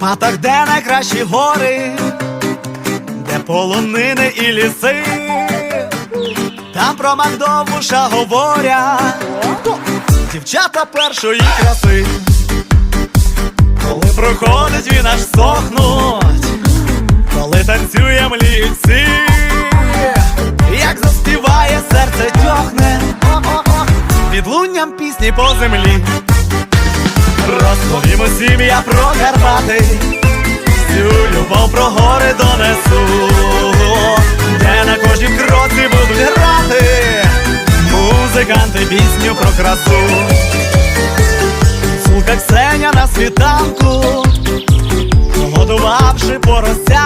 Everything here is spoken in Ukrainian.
Карпатах, де найкращі гори, де полонини і ліси, там про Магдовуша говорять. Дівчата першої краси. Коли проходить він аж сохнуть, коли танцює мліють всі, як заспіває серце тьохне, відлунням пісні по землі сім'я про Карпати, всю любов про гори донесу, де на кожній кроці будуть грати, музиканти пісню про красу, Сулка Ксеня на світанку, годувавши порося.